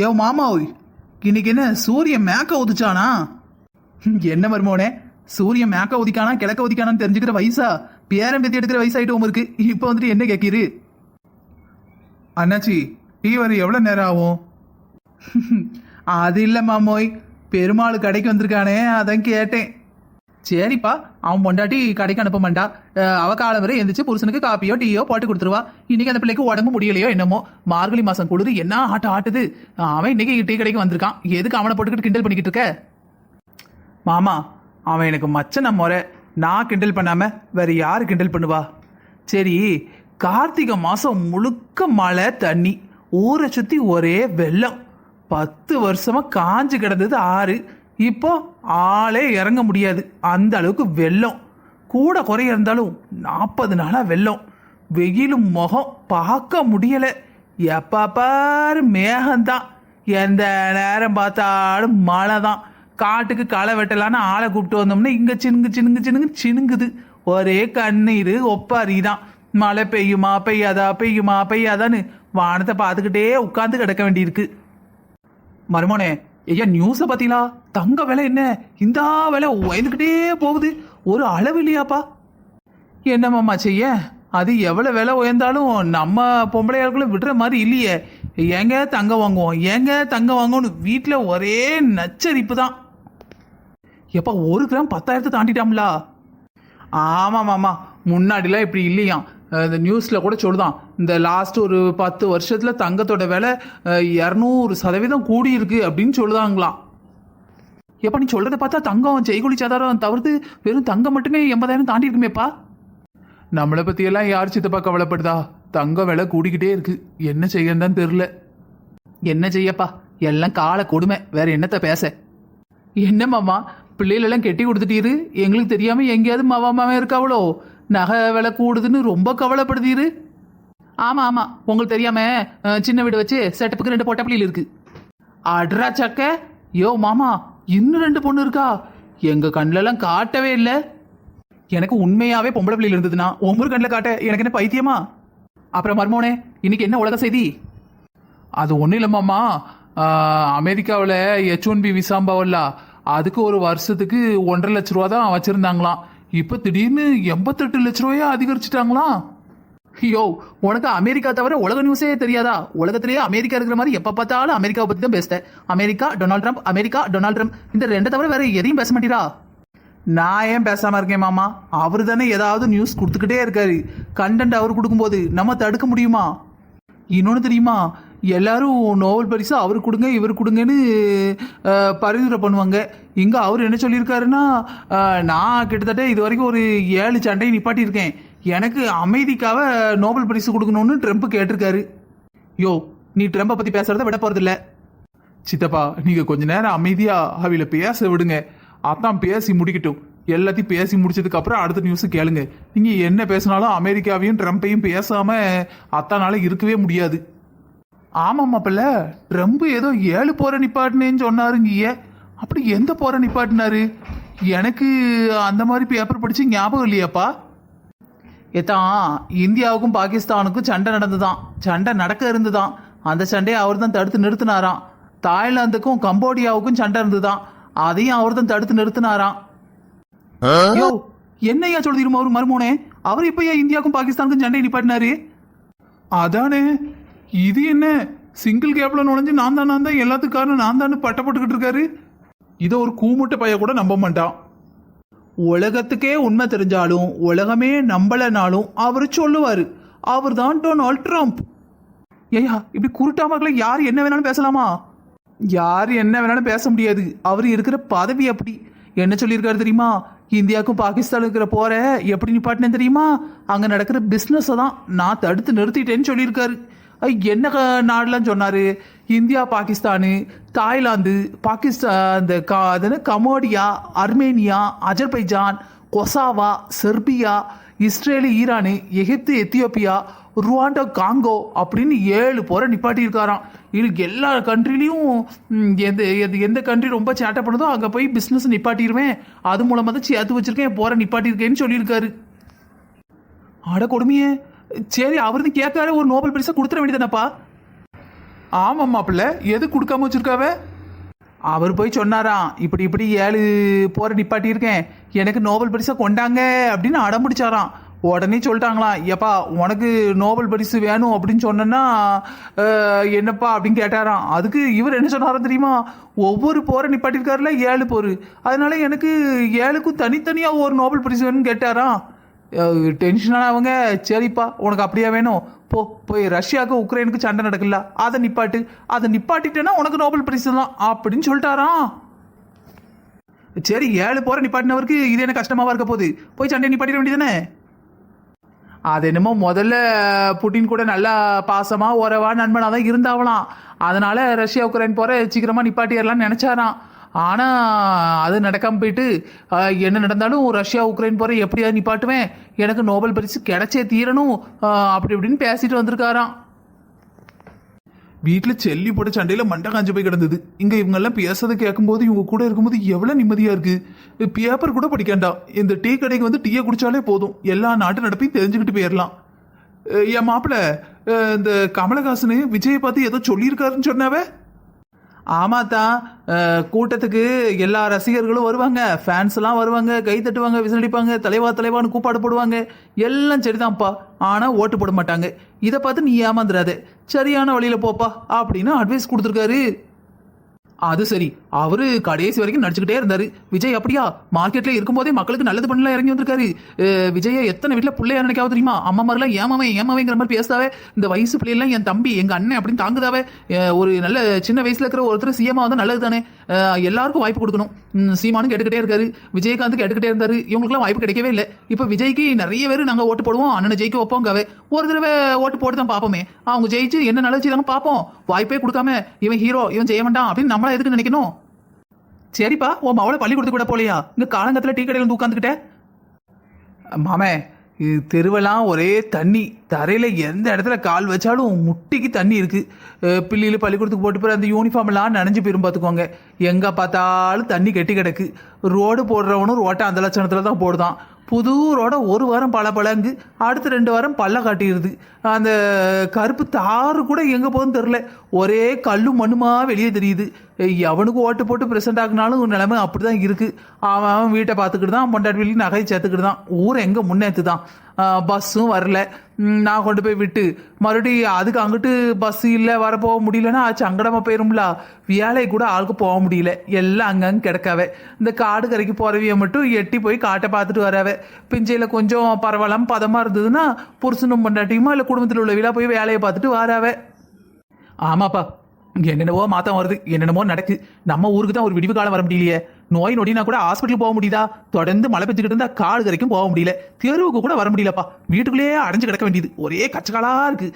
ஏ மாமா ஓய் இன்னைக்கு என்ன சூரியன் மேக்க உதிச்சானா? என்ன மருமோனே சூரியன் மேக்க உதிக்கானா கிழக்க உதிக்கானான்னு தெரிஞ்சுக்கிற வயசா? பேரம் பெத்தி எடுக்கிற வயசாயிட்டு இருக்கு இப்போ வந்துட்டு என்ன கேட்கிரு அண்ணாச்சி டீ வர எவ்வளோ நேரம் ஆகும்? அது இல்லை மாமோய் பெருமாள் கடைக்கு வந்திருக்கானே அதான் கேட்டேன். சரிப்பா அவன் பொண்டாட்டி கடைக்கு அனுப்ப மாட்டா. அவ காலம் வரை எந்திரிச்சு புருஷனுக்கு காப்பியோ டீயோ போட்டு கொடுத்துருவா. இன்னைக்கு அந்த பிள்ளைக்கு உடம்பு முடியலையோ என்னமோ. மார்கழி மாசம் குளிர் என்ன ஆட்டம் ஆட்டுது. அவன் இன்னைக்கு டீ கடைக்கு வந்திருக்கான். எதுக்கு அவனை போட்டுக்கிட்டு கிண்டல் பண்ணிக்கிட்டு இருக்க? மாமா அவன் எனக்கு மச்சன முறை. நான் கிண்டல் பண்ணாம வேற யாரு கிண்டல் பண்ணுவா? சரி கார்த்திகை மாசம் முழுக்க மழை தண்ணி. ஊரை சுத்தி ஒரே வெள்ளம். பத்து வருஷமா காஞ்சு கிடந்தது ஆறு. இப்போ ஆளே இறங்க முடியாது. அந்த அளவுக்கு வெள்ளம். கூட குறைய இருந்தாலும் நாற்பது நாளாக வெள்ளம். வெயிலும் முகம் பார்க்க முடியலை. எப்ப பாரு மேகம்தான். எந்த நேரம் பார்த்தாலும் மழை தான் காட்டுக்கு களை வெட்டலான்னு ஆளை கூப்பிட்டு வந்தோம்னா இங்கே சினுங்கு சினுங்கு சினுங்கு சினுங்குது. ஒரே கண்ணீர் ஒப்பாரி தான் மழை பெய்யுமா பெய்யாதா பெய்யுமா பெய்யாதான்னு வானத்தை பார்த்துக்கிட்டே உட்காந்து கிடக்க வேண்டியிருக்கு. மருமோனே ஐயா நியூஸை பார்த்தீங்களா? தங்க விலை என்ன? இந்த விலை உயர்ந்துக்கிட்டே போகுது. ஒரு அளவு இல்லையாப்பா? என்னம்மாம்மா செய்ய? அது எவ்வளோ விலை உயர்ந்தாலும் நம்ம பொம்பளையாளுக்குள்ள விடுற மாதிரி இல்லையே. ஏங்க தங்கம் வாங்குவோம்? ஏங்க தங்கம் வாங்குவோம்னு வீட்டில் ஒரே நச்சரிப்பு தான் எப்பா ஒரு கிராம் பத்தாயிரத்தை தாண்டிட்டாம்ல? ஆமாம் ஆமாம் முன்னாடிலாம் இப்படி இல்லையாம். இந்த நியூஸில் கூட சொல்லுதான் இந்த லாஸ்ட் ஒரு பத்து வருஷத்தில் தங்கத்தோட விலை இரநூறு சதவீதம் கூடி இருக்கு அப்படின்னு சொல்லுதாங்களாம். எப்ப நீ சொல்றத பார்த்தா தங்கம் ஜெய்குலி சாதாரம் தவிர்த்து வெறும் தங்கம் மட்டுமே எண்பதாயிரம் தாண்டி இருக்குமேப்பா. நம்மளை பற்றியெல்லாம் யார் சித்தப்பா கவலைப்படுதா? தங்கம் விலை கூடிக்கிட்டே இருக்கு. என்ன செய்யன்னு தெரியல. என்ன செய்யப்பா? எல்லாம் கால கொடுமை. வேற என்னத்த பேச? என்ன மாமா? பிள்ளைகளெல்லாம் கெட்டி கொடுத்துட்டீரு. எங்களுக்கு தெரியாம எங்கேயாவது மாவா மாவன் இருக்காவளோ? நகை விலை கூடுதுன்னு ரொம்ப கவலைப்படுதீரு. ஆமா ஆமா. உங்களுக்கு தெரியாம சின்ன வீடு வச்சு செட்டப்புக்கு ரெண்டு பொட்டை இருக்கு. அட்ரா சக்க. யோ மாமா. இன்னும் ரெண்டு பொண்ணு இருக்கா? எங்க கண்ணுலலாம் காட்டவே இல்லை. எனக்கு உண்மையாவே பொம்பளை பிள்ளைகள் இருந்ததுன்னா ஒவ்வொரு கண்ணில் காட்ட எனக்கு என்ன பைத்தியமா? அப்புறம் மர்மோனே இன்னைக்கு என்ன உலக செய்தி? அது ஒன்றும் இல்லைம்மாம்மா அமெரிக்காவில் எச் ஒன் பி விசாம்பாவல்ல அதுக்கு ஒரு வருஷத்துக்கு ஒன்றரை லட்ச ரூபா தான் வச்சுருந்தாங்களாம். இப்போ திடீர்னு எண்பத்தெட்டு லட்ச ரூபாயா அதிகரிச்சிட்டாங்களாம். ஐயோ உனக்கு அமெரிக்கா தவிர உலக நியூஸே தெரியாதா? உலகத்திலேயே அமெரிக்கா இருக்கிற மாதிரி எப்போ பார்த்தாலும் அமெரிக்காவை பற்றி தான் பேசுகிறேன் America Donald Trump America Donald Trump. இந்த ரெண்டை தவிர வேற எதையும் பேச மாட்டீரா? நான் ஏன் பேசாமல் இருக்கேன் மாமா? அவர் தானே ஏதாவது நியூஸ் கொடுத்துக்கிட்டே இருக்காரு. கண்டென்ட் அவர் கொடுக்கும்போது நம்ம தடுக்க முடியுமா? இன்னொன்று தெரியுமா? எல்லாரும் நோபல் பரிசு அவர் கொடுங்க இவர் கொடுங்கன்னு பரிந்துரை பண்ணுவாங்க. இங்கே அவர் என்ன சொல்லியிருக்காருன்னா நான் கிட்டத்தட்ட இது வரைக்கும் ஒரு ஏழு சண்டையை நிப்பாட்டியிருக்கேன். எனக்கு அமைதிக்காக நோபல் பரிசு கொடுக்கணும்னு ட்ரம்ப் கேட்டிருக்காரு. யோ நீ ட்ரம்பை பற்றி பேசுறத விட போகிறதில்ல சித்தப்பா நீங்க கொஞ்ச நேரம் அமைதியா அவையில பேச விடுங்க. அதான் பேசி முடிக்கட்டும். எல்லாத்தையும் பேசி முடிச்சதுக்கு அப்புறம் அடுத்த நியூஸ் கேளுங்க. நீங்க என்ன பேசினாலும் அமெரிக்காவையும் ட்ரம்ப்பையும் பேசாம அத்தானால இருக்கவே முடியாது. ஆமாம்மா பிள்ள. ட்ரம்ப் ஏதோ ஏழு போற நிப்பாட்டினேன்னு சொன்னாருங்கய்ய. அப்படி எந்த போற நிப்பாட்டினாரு? எனக்கு அந்த மாதிரி பேப்பர் படிச்சு ஞாபகம் இல்லையாப்பா? ஏத்தான் இந்தியாவுக்கும் பாகிஸ்தானுக்கும் சண்டை நடந்துதான். சண்டை நடக்க இருந்துதான். அந்த சண்டையை அவர் தான் தடுத்து நிறுத்தினாராம். தாய்லாந்துக்கும் கம்போடியாவுக்கும் சண்டை இருந்துதான் அதையும் அவர் தான் தடுத்து நிறுத்தினாராம். யோ என்னையா சொல்லிருமா ஒரு மருமோனே? அவர் இப்ப ஏன் இந்தியாவுக்கும் பாகிஸ்தானுக்கும் சண்டை நிப்பாட்டினாரு? அதானே இது என்ன? சிங்கிள் கேப்ல நுழைஞ்சு நான் தான் நான் தான் எல்லாத்துக்கும் காரணம் நான் தான் பட்ட போட்டுக்கிட்டு இருக்காரு? இதை ஒரு கூமுட்டை பைய கூட நம்ப மாட்டான். உலகத்துக்கே உண்மை தெரிஞ்சாலும் உலகமே நம்பலனாலும் அவர் சொல்லுவாரு. அவர் தான் டொனால்ட் ட்ரம்ப். ஏய்யா இப்படி குருட்டாமர்களை யார் என்ன வேணாலும் பேசலாமா? யார் என்ன வேணாலும் பேச முடியாது. அவர் இருக்கிற பதவி அப்படி. என்ன சொல்லியிருக்காரு தெரியுமா? இந்தியாவுக்கும் பாகிஸ்தானுக்கும் இருக்கிற போற எப்படி நிப்பாட்டினேன் தெரியுமா? அங்கே நடக்கிற பிஸ்னஸை தான் நான் தடுத்து நிறுத்திட்டேன்னு சொல்லியிருக்காரு. என்ன நாடுலாம் சொன்னார். இந்தியா பாகிஸ்தானு தாய்லாந்து பாகிஸ்தான் அந்த கா அது Cambodia Armenia Azerbaijan Kosovo Serbia Israel Iran Egypt Ethiopia Rwanda Congo அப்படின்னு ஏழு போரை நிப்பாட்டியிருக்காராம். இதுக்கு எல்லா கண்ட்ரிலையும் எந்த எந்த- எந்த கண்ட்ரி ரொம்ப சேட்டை பண்ணுதோ அங்கே போய் பிஸ்னஸ் நிப்பாட்டிடுவேன் அது மூலமாக தான் சேர்த்து வச்சிருக்கேன் போரை நிப்பாட்டியிருக்கேன்னு சொல்லியிருக்காரு. அட கொடுமையே. சரி அவரது கேட்காரு ஒரு நோபல் பரிசை கொடுத்துட வேண்டியதானப்பா ஆமா மாப்பிள்ள எது கொடுக்காம வச்சிருக்காவ? அவர் போய் சொன்னாராம் இப்படி இப்படி ஏழு போற நிப்பாட்டி இருக்கேன் எனக்கு நோபல் பரிசை கொண்டாங்க அப்படின்னு அடம் பிடிச்சாராம் உடனே சொல்லிட்டாங்களாம் ஏப்பா உனக்கு நோபல் பரிசு வேணும் அப்படின்னு சொன்னேன்னா என்னப்பா? அப்படின்னு கேட்டாராம். அதுக்கு இவர் என்ன சொன்னாராம் தெரியுமா? ஒவ்வொரு போரை நிப்பாட்டிருக்காருல ஏழு போர். அதனால எனக்கு ஏழுக்கும் தனித்தனியாக ஒரு நோபல் பரிசு வேணும்னு கேட்டாராம். டென்ஷனானவங்க சரிப்பா உனக்கு அப்படியா வேணும்? போ போய் ரஷ்யாவுக்கு உக்ரைனுக்கு சண்டை நடக்கல. அதை நிப்பாட்டு. அதை நிப்பாட்டிட்டேன்னா உனக்கு நோபல் பிரைஸ் தான் அப்படின்னு சொல்லிட்டாராம். சரி ஏழு போற நிப்பாட்டினவருக்கு இது என்ன கஷ்டமாவா இருக்க போகுது? போய் சண்டை நிப்பாட்டிட வேண்டியதானே அது என்னமோ முதல்ல புட்டின் கூட நல்லா பாசமா உறவா நண்பனாக தான் இருந்தாவலாம். அதனால ரஷ்யா உக்ரைன் போற சீக்கிரமா நிப்பாட்டிடலாம்னு நினச்சாராம். ஆனால் அது நடக்காமல் போயிட்டு என்ன நடந்தாலும் ரஷ்யா உக்ரைன் போகிற எப்படியாவது நிப்பாட்டுவேன். எனக்கு நோபல் பரிசு கிடைச்சே தீரணும் அப்படி இப்படின்னு பேசிட்டு வந்திருக்காராம். வீட்டில் செல்லி போட்ட சண்டையில் மண்டை காஞ்சு போய் கிடந்தது. இங்கே இவங்கெல்லாம் பேசுறதை கேட்கும்போது இவங்க கூட இருக்கும்போது எவ்வளோ நிம்மதியாக இருக்குது பேப்பர் கூட படிக்காண்டாம் இந்த டீ கடைக்கு வந்து டீயை குடித்தாலே போதும். எல்லா நாட்டு நடப்பையும் தெரிஞ்சுக்கிட்டு போயிடலாம் என் மாப்பிள்ள இந்த கமலஹாசனு விஜயை பார்த்து ஏதோ சொல்லியிருக்காருன்னு சொன்னாவே? ஆமாத்தான் கூட்டத்துக்கு எல்லா ரசிகர்களும் வருவாங்க. ஃபேன்ஸ் எல்லாம் வருவாங்க கை தட்டுவாங்க விசிலடிப்பாங்க தலைவா தலைவான்னு கூப்பாடு போடுவாங்க. எல்லாம் சரிதான்ப்பா. ஆனா ஓட்டு போட மாட்டாங்க. இதை பார்த்து நீ ஏமாந்துடாத சரியான வழியில போப்பா அப்படின்னு அட்வைஸ் கொடுத்துருக்காரு. அது சரி. அவரு கடைசி வரைக்கும் நடிச்சுக்கிட்டே இருந்தாரு. விஜய் அப்படியா? மார்க்கெட்ல இருக்கும்போதே மக்களுக்கு நல்லது பண்ணலாம் இறங்கி வந்திருக்காரு. விஜய எத்தனை வீட்டுல பிள்ளையா நினைக்காவது தெரியுமா? அம்மா மாதிரிலாம் ஏமாவே ஏமாவேங்கிற மாதிரி பேசுதாவே? இந்த வயசு பிள்ளைலாம் என் தம்பி எங்க அண்ணன் அப்படின்னு தாங்குதாவே? ஒரு நல்ல சின்ன வயசுல இருக்கிற ஒருத்தர் சிஎம்மா வந்து நல்லது தானே எல்லாருக்கும் வாய்ப்பு கொடுக்கணும். சீமானும் கேட்டுக்கிட்டே இருக்காரு. விஜயகாந்த் கேட்டுக்கிட்டே இருந்தாரு. இவங்களுக்குலாம் வாய்ப்பு கிடைக்கவே இல்லை. இப்போ விஜய்க்கு நிறைய பேர் நாங்கள் ஓட்டு போடுவோம். அண்ணனை ஜெயிக்க வைப்போம் கவே ஒரு தடவை ஓட்டு போட்டு தான் பார்ப்போமே. அவங்க ஜெயிச்சு என்ன நிலச்சி தாங்க பார்ப்போம். வாய்ப்பே கொடுக்காம இவன் ஹீரோ இவன் ஜெய வேண்டாம் அப்படின்னு நம்மளா எதுக்கு நினைக்கணும்? சரிப்பா உன் மவளை பள்ளிக்கூடத்துக்கு கூட போலையா? இங்கே காலங்கத்தில் டீ கடையில் வந்து உட்காந்துக்கிட்ட மாமே தெருவெல்லாம் ஒரே தண்ணி. தரையில் எந்த இடத்துல கால் வச்சாலும் முட்டிக்கு தண்ணி இருக்குது பிள்ளையில் பிள்ளையில பள்ளிக்கூடத்துக்கு போட்டு போகிற அந்த யூனிஃபார்ம் எல்லாம் நனைஞ்சு போயிரும் பார்த்துக்கோங்க எங்கே பார்த்தாலும் தண்ணி கெட்டி கிடக்கு. ரோடு போடுறவனும் ரோட்டை அந்த லட்சணத்தில் தான் போடுதான். புதூரோட ஒரு வாரம் பல பழங்கு அடுத்த ரெண்டு வாரம் பல்ல காட்டிடுது. அந்த கருப்பு தாறு கூட எங்கே போகுதுன்னு தெரில ஒரே கல்லும் மண்ணுமா வெளியே தெரியுது. எவனுக்கு ஓட்டு போட்டு பிரசன்ட் ஆகினாலும் நிலைமை அப்படிதான் இருக்குது அவன் அவன் வீட்டை பார்த்துக்கிட்டு தான் பொண்டாட்டி வீட்லையும் நகை சேர்த்துக்கிட்டு தான். ஊர் எங்கே முன்னேற்று தான் பஸ்ஸும் வரல. நான் கொண்டு போய் விட்டு. மறுபடியும் அதுக்கு அங்கிட்டு பஸ் இல்லை வரப்போக முடியலன்னா சங்கடமா போயிரும்ல. வேலை கூட ஆளுக்கு போக முடியல. எல்லாம் அங்கங்க கிடக்காவே. இந்த காடு கரைக்கு போறவிய மட்டும் எட்டி போய் காட்டை பார்த்துட்டு வராவே. பிஞ்சையில கொஞ்சம் பரவலம் பதமா இருந்ததுன்னா புருஷனும் பொண்டாட்டியுமா இல்லை குடும்பத்தில் உள்ள போய் வேலையை பார்த்துட்டு வராவே. ஆமாப்பா. என்னென்னவோ மாத்தம் வருது. என்னென்னமோ நடக்கு. நம்ம ஊருக்கு தான் ஒரு விடிவு காலம் வர முடியலையே. நோய் நொடினா கூட ஹாஸ்பிட்டல் போக முடியுதா? தொடர்ந்து மழை பெஞ்சுக்கிட்டு இருந்தா காடு வரைக்கும் போக முடியல. தெருவுக்கு கூட வர முடியலப்பா. வீட்டுக்குள்ளேயே அடைஞ்சு கிடக்க வேண்டியது. ஒரே கச்சக்காலா இருக்கு.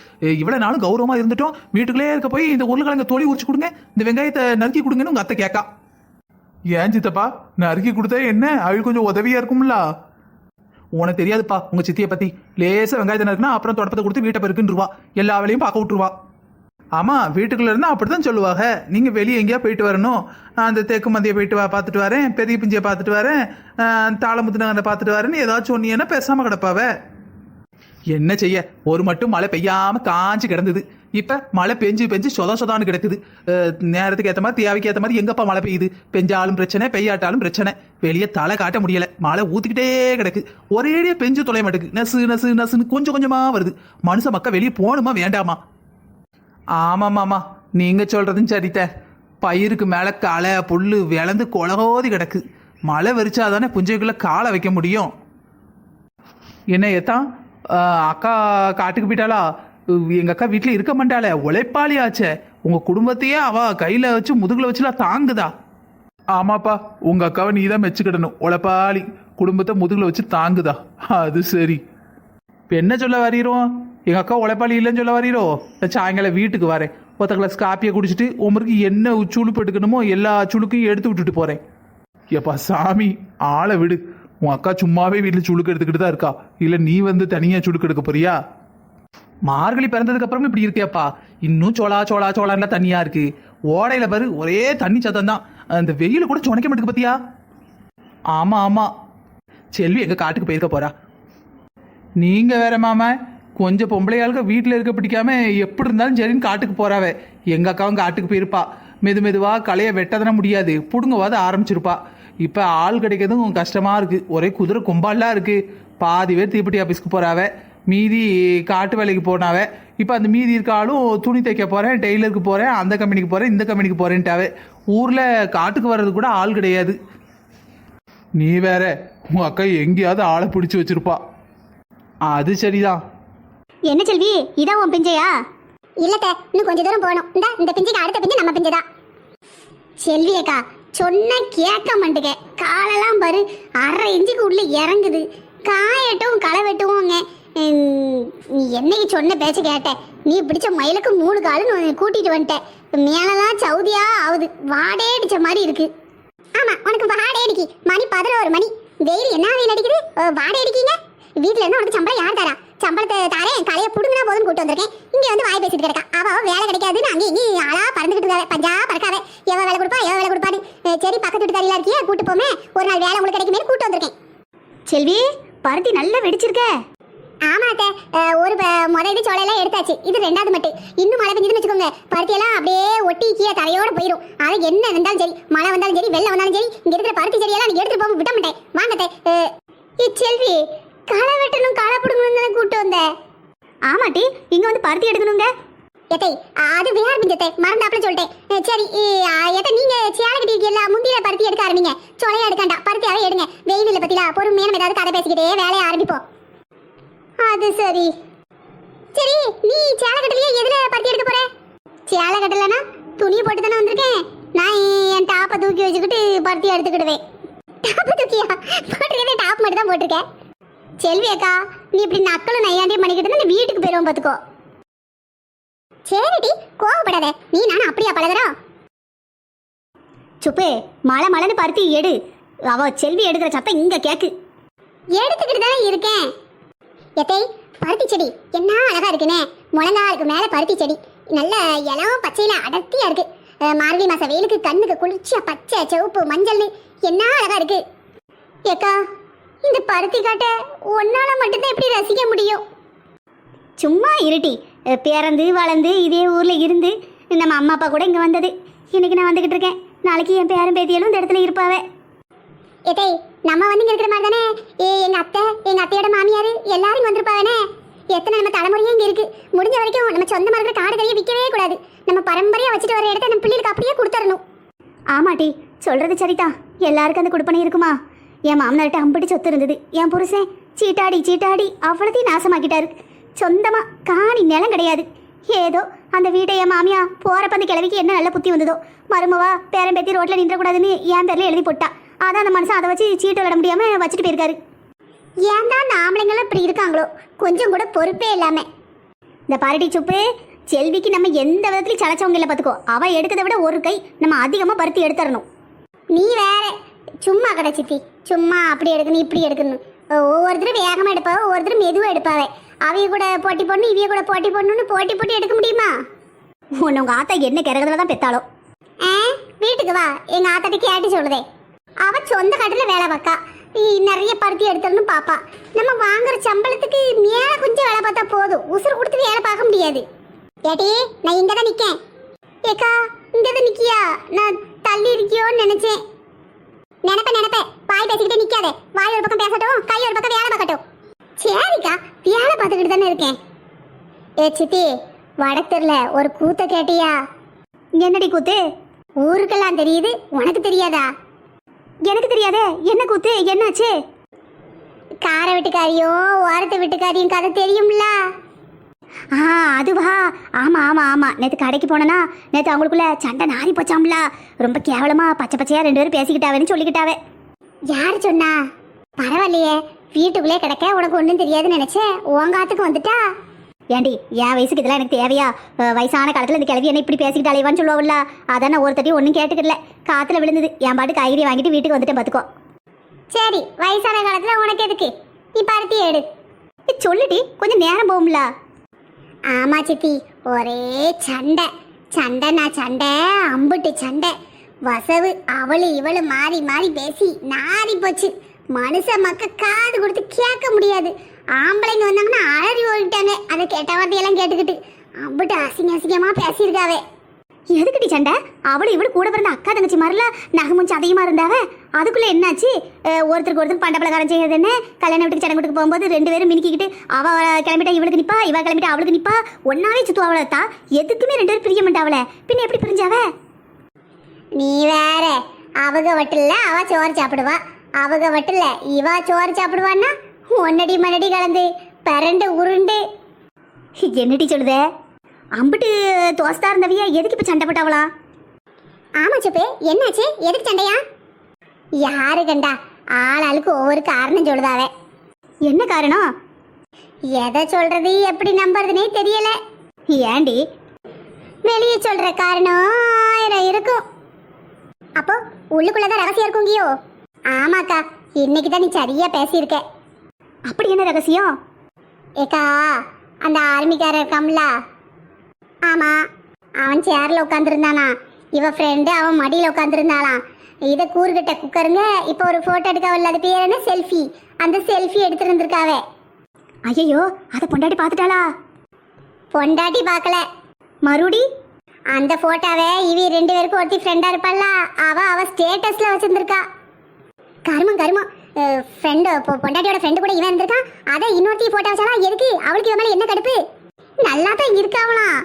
இவ்வளவு நாளும் கௌரவமா இருந்துட்டோம். வீட்டுக்குள்ளேயே இருக்க போய் இந்த உருளைக்கிழங்க தோழி உரிச்சு கொடுங்க. இந்த வெங்காயத்தை நறுக்கி கொடுங்கன்னு உங்க அத்தை கேட்கா ஏன் சித்தப்பா? நறுக்கி கொடுத்தா என்ன? அவள் கொஞ்சம் உதவியா இருக்கும்ல? உனக்கு தெரியாதுப்பா உங்க சித்தியை பத்தி. லேசா வெங்காயத்தை நறுக்குனா அப்புறம் தொடப்பத்தை கொடுத்து வீட்டை பெருக்குன்னு எல்லா வேலையும் பார்க்க விட்டுருவா. ஆமாம் வீட்டுக்குள்ளே இருந்தால் அப்படி தான் சொல்லுவாங்க. நீங்கள் வெளியே எங்கேயா போயிட்டு வரணும். நான் அந்த தேக்கு மந்தியை போயிட்டு வா பார்த்துட்டு வரேன். பெரிய பிஞ்சியை பார்த்துட்டு வரேன். ஆஹ் தாளமுத்து நகரை பார்த்துட்டு வரேன்னு ஏதாச்சும் சொன்னீங்கன்னா பேசாமல் கிடப்பாவ? என்ன செய்ய? ஒரு மட்டும் மழை பெய்யாமல் காஞ்சு கிடந்தது. இப்போ மழை பெஞ்சு பெஞ்சு சொத சொதான்னு கிடக்குது. நேரத்துக்கு ஏற்ற மாதிரி தேவைக்கு ஏற்ற மாதிரி எங்கப்பா மழை பெய்யுது? பெஞ்சாலும் பிரச்சனை பெய்யாட்டாலும் பிரச்சனை. வெளியே தலை காட்ட முடியல. மழை ஊத்திக்கிட்டே கிடக்கு. ஒரேடியே பெஞ்சு தொலை மாட்டேங்குது. நசு நசு நசுன்னு கொஞ்சம் கொஞ்சமாக வருது. மனுஷ மக்கள் வெளியே போகணுமா வேண்டாமா? ஆமாம் மாமா நீங்கள் சொல்கிறதும் சரித்த. பயிருக்கு மேலே களை புல் விளந்து கொலகோதி கிடக்கு. மழை வெறிச்சாதானே புஞ்சைக்குள்ளே காலை வைக்க முடியும். என்ன ஏத்தான் அக்கா காட்டுக்கு போயிட்டாளா? எங்கள் அக்கா வீட்டில் இருக்க மாட்டாளே. உழைப்பாளி ஆச்சே உங்கள் குடும்பத்தையே அவள் கையில் வச்சு முதுகில் வச்சுலாம் தாங்குதா? ஆமாப்பா உங்கள் அக்காவை நீ தான் மெச்சுக்கிடணும். உழைப்பாளி. குடும்பத்தை முதுகில் வச்சு தாங்குதா. அது சரி. இப்போ என்ன சொல்ல வரீரோம் எங்கள் அக்கா உழைப்பாளி இல்லைன்னு சொல்ல வரீரோ? சாயங்காலம் வீட்டுக்கு வரேன். ஒத்த கிளாஸ் காப்பியை குடிச்சிட்டு உமருக்கு என்ன சுழுப்பு எடுக்கணுமோ எல்லா சுழுக்கையும் எடுத்து விட்டுட்டு போகிறேன் ஏப்பா சாமி ஆளை விடு. உன் அக்கா சும்மாவே வீட்டில் சுளுக்கு எடுத்துக்கிட்டு தான் இருக்கா. இல்லை நீ வந்து தனியாக சுளுக்கு எடுக்க போறியா? மார்கழி பிறந்ததுக்கு அப்புறமும் இப்படி இருக்கியாப்பா. இன்னும் சோளா சோளா சோளான்ல தண்ணியா இருக்கு. ஓடையில பாரு ஒரே தண்ணி சத்தம் தான். அந்த வெயில கூட சுனைக்க மாட்டுக்கு பார்த்தியா ஆமா ஆமா. செல்வி எங்க காட்டுக்கு போயிருக்க போறா. நீங்க வேற மாமா கொஞ்சம் பொம்பளையாளுக்கு வீட்டில் இருக்க பிடிக்காம எப்படி இருந்தாலும் சரின்னு காட்டுக்கு போறாவ. எங்க அக்காவும் காட்டுக்கு போயிருப்பா. மெது மெதுவா களையை வெட்டதன முடியாது. புடுங்கவாத ஆரம்பிச்சிருப்பா. இப்ப ஆள் கிடைக்கிறதும் கஷ்டமா இருக்கு. ஒரே குதிரை கும்பாலாம் இருக்கு. பாதி பேர் தீப்பெட்டி ஆஃபீஸ்க்கு போறாவ. மீதி காட்டு வேலைக்கு போனாவ. இப்போ அந்த மீதி இருக்க ஆளும் துணி தைக்க போறேன் டெய்லருக்கு போறேன் அந்த கம்பெனிக்கு போறேன் இந்த கம்பெனிக்கு போறேன்ட்டாவே. ஊர்ல காட்டுக்கு வர்றது கூட ஆள் கிடையாது. நீ வேற உங்கள் அக்கா எங்கேயாவது ஆளை பிடிச்சி வச்சிருப்பா. அது சரிதான். என்ன செல்வி? இதான் உன் பிஞ்சையா? இல்லத்த இன்னும் கொஞ்ச தூரம் போகணும். இந்த இந்த பிஞ்சுக்கு அடுத்த பிஞ்சு நம்ம பிஞ்சு தான். செல்வி அக்கா சொன்ன கேட்க மாட்டுக்க காலெல்லாம் பாரு அரை இன்ச்சுக்கு உள்ள இறங்குது. காயட்டும் களை வெட்டுவோங்க என்னைக்கு சொன்ன பேச்ச கேட்ட நீ பிடிச்ச மயிலுக்கு மூணு காலுன்னு கூட்டிட்டு வந்துட்ட. மேலெல்லாம் சவுதியா ஆகுது வாடே அடிச்ச மாதிரி இருக்கு. ஆமா உனக்கு வாடை அடிக்கி. மணி பதினோரு மணி. வெயில் என்ன வெயில் அடிக்குது வாடை அடிக்கீங்க? வீட்ல இருந்து உனக்கு சம்பளம் யார் தரா? சம்பளத்தை தாரேன் கலைய புடுங்கினா போதும் கூட்டு வந்திருக்கேன். இங்க வந்து வாய் பேசிட்டு கிடக்கா. அவ அவ வேலை கிடைக்காதுன்னு அங்கே இங்கேயும் ஆளா பறந்துகிட்டு இருக்காவே பஞ்சா பறக்காவே எவ வேலை கொடுப்பா எவ வேலை கொடுப்பான்னு. அஹ், சரி பக்கத்து வீட்டுக்காரியா இருக்கியா? கூட்டு போமே. ஒரு நாள் வேலை உங்களுக்கு கிடைக்குமே கூட்டு வந்திருக்கேன். செல்வி பருத்தி நல்லா வெடிச்சிருக்க. ஆமா அத்தை. ஒரு முத இது சோலையெல்லாம் எடுத்தாச்சு. இது ரெண்டாவது மட்டு. இன்னும் மழை பெஞ்சதுன்னு வச்சுக்கோங்க. பருத்தி எல்லாம் அப்படியே ஒட்டி கீழே தரையோட போயிடும் அது என்ன வந்தாலும் சரி. மழை வந்தாலும் சரி வெள்ளம் வந்தாலும் சரி. இங்க இருக்கிற பருத்தி செடியெல்லாம் நீங்க எடுத்துட்டு போக விட மாட்டேன். வாங்க செல்வி களை வெட்டணும் களை பிடுங்கணும் கூட்டு வந்த ஆமாட்டி இங்க வந்து பருத்தி எடுக்கணுங்க. எத்தை அது வேற பிஞ்சத்தை மறந்தாப்புல சொல்லிட்டேன். சரி எத்தை நீங்க சேலை கட்டிருக்கீல்ல முந்தியில பருத்தி எடுக்க ஆரம்பிங்க. சொலையா எடுக்கண்டா பருத்தியாவே எடுங்க. வெயில் இல்ல பத்திலா பொறுமையான நம்ம ஏதாவது கதை பேசிக்கிட்டே வேலையை ஆரம்பிப்போம். அது சரி. சரி நீ சேலை கட்டலையே? எதுல பருத்தி எடுக்க போற? சேலை கட்டலனா துணி போட்டு தானே வந்திருக்கேன். நான் என் டாப்பை தூக்கி வச்சுக்கிட்டு பருத்தி எடுத்துக்கிடுவேன். டாப்பை தூக்கியா? போட்டிருக்கே டாப் மட்டும் தான் போட்டிருக்கேன். செல்வி அக்கா நீ இப்படி நக்கலும் நையாண்டியும் பண்ணிக்கிட்டு இருந்தா நீ வீட்டுக்கு போயிடுவோம் பார்த்துக்கோ சரிடி கோவப்படாத. நீ நானும் அப்படியா பழகுறோம்? சுப்பு மழை மழைன்னு பருத்தி எடு. அவ செல்வி எடுக்கிற சத்தம் இங்க கேக்கு. எடுத்துக்கிட்டு தானே இருக்கேன். எத்தை பருத்தி செடி. என்ன அழகா இருக்குனே. முழங்காலுக்கு மேல பருத்தி செடி. நல்ல இளம் பச்சையில அடர்த்தியா இருக்கு. மார்கழி மாச வெயிலுக்கு கண்ணுக்கு குளிர்ச்சியா பச்சை சிவப்பு மஞ்சள்னு. என்ன அழகா இருக்கு. ஏக்கா இந்த பருத்தி காட்ட ஒன்னால மட்டும்தான் எப்படி ரசிக்க முடியும்? சும்மா இருட்டி பிறந்து வளர்ந்து இதே ஊரில் இருந்து நம்ம அம்மா அப்பா கூட இங்கே வந்தது. இன்னைக்கு நான் வந்துக்கிட்டு இருக்கேன். நாளைக்கு என் பேரன் பேத்தியலும் இந்த இடத்துல இருப்பாவே. எதை நம்ம வந்து இங்கே இருக்கிற மாதிரி தானே? ஏ எங்கள் அத்தை எங்கள் அத்தையோட மாமியார் எல்லாரும் இங்க வந்திருப்பாவே எத்தனை நம்ம தலைமுறையே இங்கே இருக்கு. முடிஞ்ச வரைக்கும் நம்ம சொந்தமா இருக்கிற காடு கறியை விற்கவே கூடாது. நம்ம பரம்பரையாக வச்சுட்டு வர இடத்த நம்ம பிள்ளைகளுக்கு அப்படியே கொடுத்துடணும் ஆமாட்டி சொல்றது சரிதான். எல்லாருக்கும் அந்த கொடுப்பனை இருக்குமா? என் மாமனார்கிட்ட அம்பிட்டு சொத்து இருந்தது. என் புருஷன் சீட்டாடி சீட்டாடி அவ்வளோத்தையும் நாசமாக்கிட்டாரு. சொந்தமா காணி நிலம் கிடையாது. ஏதோ அந்த வீட்டை என் மாமியா போறப்ப அந்த கிழவிக்கு என்ன நல்ல புத்தி வந்ததோ. மருமவா பேரன் பேத்தி ரோட்ல நின்றக்கூடாதுன்னு என் பேர்ல எழுதி போட்டா. அதான் அந்த மனுஷன் அதை வச்சு சீட்டு விளையாட முடியாம வச்சுட்டு போயிருக்காரு. ஏன் தான் ஆம்பளைங்களும் இப்படி இருக்காங்களோ? கொஞ்சம் கூட பொறுப்பே இல்லாம. இந்த பாரடி சுப்பு செல்விக்கு நம்ம எந்த விதத்துலையும் சளைச்சவங்க இல்லை பார்த்துக்கோ அவள் எடுக்கிறத விட ஒரு கை நம்ம அதிகமாக பருத்தி எடுத்துடணும். நீ வேற சும்மா கடை சித்தி. சும்மா அப்படி எடுக்கணும் இப்படி எடுக்கணும். ஒவ்வொருத்தரும் வேகமாக எடுப்பாவ ஒவ்வொருத்தரும் மெதுவாக எடுப்பாவே. அவைய கூட போட்டி போடணும் இவைய கூட போட்டி போடணும்னு போட்டி போட்டு எடுக்க முடியுமா? உன்னை உங்கள் ஆத்தா என்ன கிறகுல தான் பெத்தாளோ? ஆ வீட்டுக்கு வா. எங்கள் ஆத்தாட்ட கேட்டு சொல்லுதே. அவள் சொந்த கட்டில் வேலை பார்க்கா நிறைய பருத்தி எடுத்துடணும் பாப்பா. நம்ம வாங்குற சம்பளத்துக்கு மேலே கொஞ்சம் வேலை பார்த்தா போதும். உசுறு கொடுத்து வேலை பார்க்க முடியாது. ஏடி நான் இங்கே தான் நிற்கேன் ஏக்கா இங்கே தான் நிற்கியா நான் தள்ளி இருக்கியோன்னு நினச்சேன். நினைப்ப நினைப்ப. வாய் பேசிக்கிட்டே நிக்காதே. வாய் ஒரு பக்கம் பேசட்டும் கை ஒரு பக்கம் வேலை பார்க்கட்டும். சரிக்கா வேலை பார்த்துக்கிட்டு தானே இருக்கேன். ஏ சித்தி வடத்தெருல ஒரு கூத்த கேட்டியா? என்னடி கூத்து? ஊருக்கெல்லாம் தெரியுது உனக்கு தெரியாதா? எனக்கு தெரியாதே என்ன கூத்து? என்னாச்சு? கார வீட்டுக்காரியும் ஓரத்து வீட்டுக்காரியும் கதை தெரியும்ல. ஆ அதுவா? ஆமா ஆமா ஆமா. நேத்து கடைக்கு போனேன்னா நேத்து அவங்களுக்குள்ள சண்டை நாரி போச்சாம்ல. ரொம்ப கேவலமா பச்சை பச்சையா ரெண்டு பேரும் பேசிக்கிட்டாவேன்னு சொல்லிக்கிட்டாவே. யார் சொன்னா? பரவாயில்லையே. வீட்டுக்குள்ளே கிடக்க உனக்கு ஒன்றும் தெரியாதுன்னு நினைச்சேன். உங்காத்துக்கு வந்துட்டா? ஏண்டி என் வயசுக்கு இதெல்லாம் எனக்கு தேவையா? வயசான காலத்துல இந்த கிளவி என்ன இப்படி பேசிக்கிட்டு அலைவான்னு சொல்லுவாள்ல அதான் நான் ஒருத்தட்டி ஒன்றும் கேட்டுக்கல காத்துல விழுந்தது. என் பாட்டு காய்கறி வாங்கிட்டு வீட்டுக்கு வந்துட்டேன் பார்த்துக்கோ சரி வயசான காலத்துல உனக்கு எதுக்கு? நீ பருத்தி எடு. சொல்லுடி கொஞ்சம் நேரம் போகும்ல. ஆமா சித்தி ஒரே சண்டை. சண்டைனா சண்டை அம்புட்டு சண்டை. வசவு அவளு இவளு மாறி மாறி பேசி நாரி போச்சு. மனுஷ மக்க காது கொடுத்து கேட்க முடியாது. ஆம்பளைங்க வந்தாங்கன்னா அலறி ஓடிட்டாங்க. அதை கெட்ட வார்த்தையெல்லாம் கேட்டுக்கிட்டு. அம்பிட்டு அசிங்க அசிங்கமா பேசியிருக்காவே. எதுக்குடி சண்டை? அவளும் இவளு கூட பிறந்த அக்கா தங்கச்சி மாதிரில நகமுச்சு அதிகமா இருந்தாவ அதுக்குள்ள என்னாச்சு? ஒருத்தருக்கு ஒருத்தர் பண்டப்பலகாரம் செய்யறது என்ன? கல்யாண வீட்டுக்கு சடங்கு வீட்டுக்கு போகும்போது ரெண்டு பேரும் மினிக்கிட்டு அவ கிளம்பிட்டா இவளுக்கு நிப்பா இவ கிளம்பிட்டா அவளுக்கு நிப்பா? ஒன்னாவே சுத்து அவளை தா. எதுக்குமே ரெண்டு பேரும் பிரிய மாட்டாவல பின்ன எப்படி பிரிஞ்சாவ? நீ வேற. அவங்க வட்டில்ல அவ சோறு சாப்பிடுவா. அவங்க வட்டில்ல இவ சோறு சாப்பிடுவான்னா ஒன்னடி மண்ணடி கலந்து பரண்டு உருண்டு. என்னடி சொல்லுதே? அம்பிட்டு தோஸ்தா இருந்தவியா எதுக்கு இப்போ சண்டை போட்டவளா? ஆமா சுப்பு என்னாச்சு? எதுக்கு சண்டையா? யாரு கண்டா? ஆள் ஆளுக்கு ஒவ்வொரு காரணம் சொல்லுதாவே. என்ன காரணம்? எதை சொல்றது எப்படி நம்புறதுனே தெரியல. ஏண்டி? வெளியே சொல்ற காரணம் ஆயிரம் இருக்கும். அப்போ உள்ளுக்குள்ளதான் ரகசியம் இருக்குங்கியோ ஆமாக்கா இன்னைக்கு தான் நீ சரியா பேசியிருக்க. அப்படி என்ன ரகசியம்? ஏக்கா அந்த ஆர்மிக்காரர் இருக்காம்ல? ஆமா அவன் சேர்ல உட்காந்துருந்தானா இவ ஃப்ரெண்டு அவன் மடியில உட்காந்துருந்தாளாம் இதை கூறுகிட்ட குக்கருங்க இப்போ ஒரு போட்டோ எடுக்காவல்ல அது பேர் என்ன? செல்ஃபி அந்த செல்ஃபி எடுத்துருந்துருக்காவே. ஐயோ அதை பொண்டாட்டி பார்த்துட்டாளா? பொண்டாட்டி பார்க்கல. மறுடி? அந்த போட்டோவை இவி ரெண்டு பேருக்கும் ஒருத்தி ஃப்ரெண்டா இருப்பாள்ல அவ அவ ஸ்டேட்டஸ்ல வச்சிருந்திருக்கா. கருமம் கருமம். ஃப்ரெண்டு பொண்டாட்டியோட ஃப்ரெண்டு கூட இவன் இருந்திருக்கான். அதை இன்னொருத்தி போட்டோ வச்சாலா எதுக்கு? அவளுக்கு இவன் மேல என்ன கடுப்பு? நல்லா தான் இருக்காவலாம்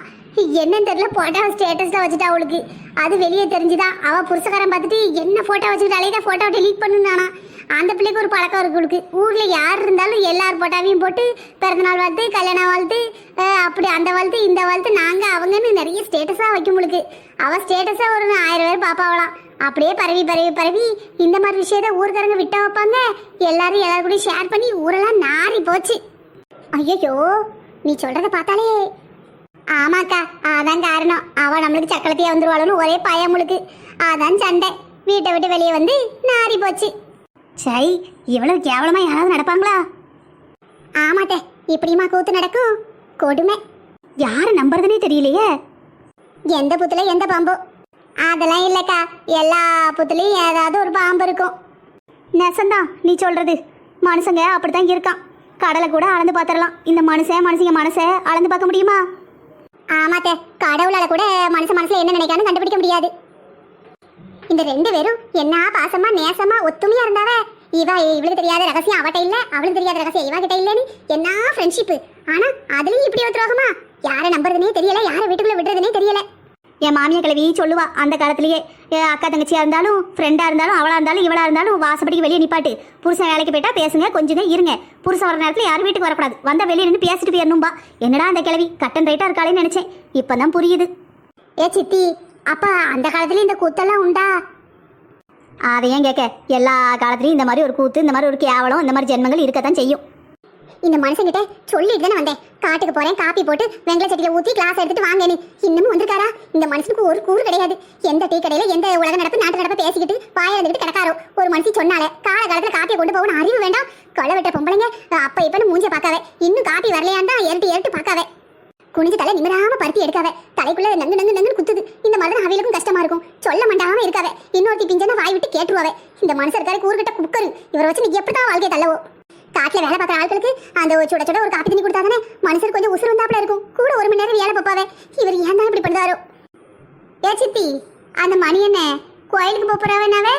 என்னன்னு தெரியல போட்டோ ஸ்டேட்டஸ்ல வச்சுட்டா அவளுக்கு. அது வெளியே தெரிஞ்சுதான் அவ புருஷக்காரன் பார்த்துட்டு என்ன போட்டோ வச்சுக்கிட்டாலே தான் போட்டோ டெலீட் பண்ணுனானா? அந்த பிள்ளைக்கு ஒரு பழக்கம் இருக்கு உங்களுக்கு ஊர்ல யார் இருந்தாலும் எல்லார் போட்டாவையும் போட்டு பிறந்தநாள் வாழ்த்து கல்யாண வாழ்த்து அப்படி அந்த வாழ்த்து இந்த வாழ்த்து நாங்க அவங்கன்னு நிறைய ஸ்டேட்டஸா வைக்கும் உங்களுக்கு அவ ஸ்டேட்டஸா ஒரு ஆயிரம் பேர் பாப்பாவலாம் அப்படியே பரவி பரவி பரவி இந்த மாதிரி விஷயத்த ஊர்க்காரங்க விட்டா வைப்பாங்க. எல்லாரும் எல்லாரும் கூட ஷேர் பண்ணி ஊரெல்லாம் நாரி போச்சு. ஐயோ நீ சொல்றத பார்த்தாலே ஆமாக்கா அதான் காரணம். அவ நம்மளுக்கு சக்கலத்தையே வந்துருவாளுன்னு ஒரே பயம் முழுக்கு அதான் சண்டை. வீட்டை விட்டு வெளியே வந்து நாரி போச்சு. சரி இவ்வளவு கேவலமா யாராவது நடப்பாங்களா? ஆமாட்டே இப்படியுமா கூத்து நடக்கும்? கொடுமை. யாரை நம்புறதுனே தெரியலையே. எந்த புத்துல எந்த பாம்போ? அதெல்லாம் இல்லக்கா எல்லா புத்துலயும் ஏதாவது ஒரு பாம்பு இருக்கும். நெசந்தான் நீ சொல்றது. மனுஷங்க அப்படித்தான் இருக்கான். கடலை கூட அளந்து பார்த்துடலாம். இந்த மனுஷன் மனுஷங்க மனசை அளந்து பார்க்க முடியுமா? ஆமாத்தே கடவுளால கூட மனசு மனசுல என்ன நினைக்கான்னு கண்டுபிடிக்க முடியாது. இந்த ரெண்டு பேரும் என்ன பாசமா நேசமா ஒத்துமையா இருந்தாவ இவ இவளுக்கு தெரியாத ரகசியம் அவட்ட இல்ல அவளுக்கு தெரியாத ரகசியம் இவ கிட்ட இல்லன்னு என்ன ஃப்ரெண்ட்ஷிப் ஆனா அதுலயும் இப்படி ஒரு துரோகமா? யாரை நம்புறதுனே தெரியல யாரை வீட்டுக்குள்ள விடுறதுனே தெரியல. என் மாமியா கிழவி சொல்லுவா அந்த காலத்திலேயே என் அக்கா தங்கச்சியா இருந்தாலும் ஃப்ரெண்டா இருந்தாலும் அவளா இருந்தாலும் இவளா இருந்தாலும் வாசப்படிக்கு வெளியே நிப்பாட்டு. புருஷன் வேலைக்கு போயிட்டா பேசுங்க கொஞ்சங்க இருங்க. புருஷன் வர நேரத்தில் யாரும் வீட்டுக்கு வரக்கூடாது. வந்த வெளியே நின்று பேசிட்டு போயிடணும்பா என்னடா அந்த கிழவி கட்டன் ரைட்டா இருக்காளேன்னு நினைச்சேன். இப்பதான் புரியுது. ஏ சித்தி அப்பா அந்த காலத்துல இந்த கூத்தெல்லாம் உண்டா? அதையும் கேட்க எல்லா காலத்துலயும் இந்த மாதிரி ஒரு கூத்து இந்த மாதிரி ஒரு கேவலம் இந்த மாதிரி ஜென்மங்கள் இருக்கத்தான் செய்யும். இந்த மனுஷங்கிட்ட சொல்லிட்டு தானே வந்தேன். காட்டுக்கு போறேன் காப்பி போட்டு வெங்கல சட்டியில ஊத்தி கிளாஸ் எடுத்துட்டு வாங்கன்னு இன்னமும் வந்திருக்காரா? இந்த மனுஷனுக்கு ஒரு கூறு கிடையாது. எந்த டீ கடையில எந்த உலக நடப்பு நாட்டு நடப்பு பேசிக்கிட்டு பாய வந்துட்டு கிடக்காரோ? ஒரு மனுஷன் சொன்னாலே கால காலத்துல காப்பியை கொண்டு போகணும் அறிவு வேண்டாம். கொலை விட்ட பொம்பளைங்க அப்ப இப்பன்னு மூஞ்ச பாக்காவே இன்னும் காப்பி வரலையாண்டா எரட்டு எரட்டு பாக்காவே குனிஞ்சு தலை நிமிராம பருத்தி எடுக்காவ தலைக்குள்ள நங்கு நங்கு நங்கு குத்துது. இந்த மாதிரி தான் அவைகளுக்கும் கஷ்டமா இருக்கும். சொல்ல மாட்டாம இருக்காவே இன்னொருத்தி பிஞ்சனா வாய் விட்டு கேட்டுருவாவே இந்த மனுஷருக்காரு கூறுகிட்ட குக்கரு. இவரை வச்சு நீ எப்படிதான் வாழ்க்கையை தள்ளவோ? காட்டுல வேலை பார்க்குற ஆட்களுக்கு அந்த ஒரு சுட சுட ஒரு காப்பி தண்ணி கொடுத்தாதானே மனுஷர் கொஞ்சம் உசுறு வந்தாப்புல இருக்கும். கூட ஒரு மணி நேரம் வேலை பார்ப்பாவே. இவர் ஏன் தான் இப்படி பண்ணுறாரோ ஏ சித்தி அந்த மணி என்ன? கோயிலுக்கு போறாவேனாவே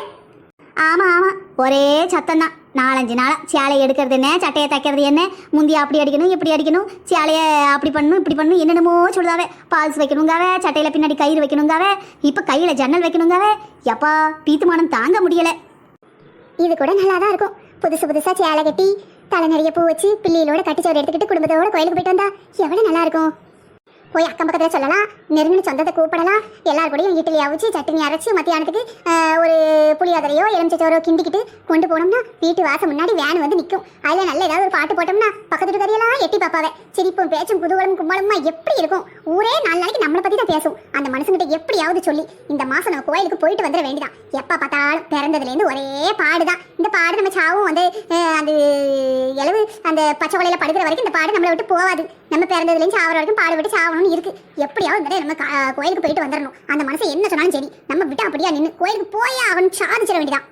ஆமா ஆமா. ஒரே சத்தம் தான். நாலஞ்சு நாளாக சேலையை எடுக்கிறது என்ன? சட்டையை தைக்கிறது என்ன? முந்தி அப்படி அடிக்கணும் இப்படி அடிக்கணும். சேலையை அப்படி பண்ணணும் இப்படி பண்ணணும். என்னென்னமோ சொல்லுதாவே. பால்ஸ் வைக்கணுங்காவ சட்டையில பின்னாடி கயிறு வைக்கணுங்காவ. இப்ப கையில ஜன்னல் வைக்கணுங்காவ. எப்பா பீத்துமானம் தாங்க முடியல. இது கூட நல்லா தான் இருக்கும். புதுசு புதுசா சேலை கட்டி தலை நிறைய பூ வச்சு பிள்ளைகளோட கட்டிச்சோறு எடுத்துக்கிட்டு குடும்பத்தோட கோயிலுக்கு போயிட்டு வந்தா எவ்வளவு நல்லா இருக்கும்? போய் அக்கம் பக்கத்துல சொல்லலாம். நெருங்கின சொந்தத்தை கூப்பிடலாம். எல்லார் கூடயும் இட்லி அவிச்சு சட்னி அரைச்சு மத்தியானத்துக்கு ஒரு புளியோதரையோ எலுமிச்சோரோ கிண்டிக்கிட்டு கொண்டு போனோம்னா வீட்டு வாசம் முன்னாடி வேன் வந்து நிற்கும் அதுல நல்ல ஏதாவது ஒரு பாட்டு போட்டோம்னா பக்கத்து வீட்டுக்காரியெல்லாம் எட்டி பாப்பாவே சிரிப்பும் பேச்சும் குதூகலும் கும்பலமா எப்படி இருக்கும்? ஊரே நாலு நாளைக்கு நம்மளை பத்தி தான் பேசும். அந்த மனுஷங்கிட்ட எப்படியாவது சொல்லி இந்த மாசம் நம்ம கோயிலுக்கு போயிட்டு வந்துட வேண்டிதான் எப்ப பார்த்தாலும் பிறந்ததுல இருந்து ஒரே பாடுதான். இந்த பாடு நம்ம சாவும் வந்து அந்த இளவு அந்த பச்சை கொலையில் படுக்கிற வரைக்கும் இந்த பாடு நம்மளை விட்டு போகாது நம்ம பிறந்ததுல இருந்து சாவர வரைக்கும் பாடு விட்டு சாவணும்னு இருக்கு. எப்படியாவது இந்த நம்ம கோயிலுக்கு போயிட்டு வந்துடணும் அந்த மனசை என்ன சொன்னாலும் சரி நம்ம விட்டு அப்படியே நின்று கோயிலுக்கு போய் அவன் சாதிச்சிட வேண்டியதான்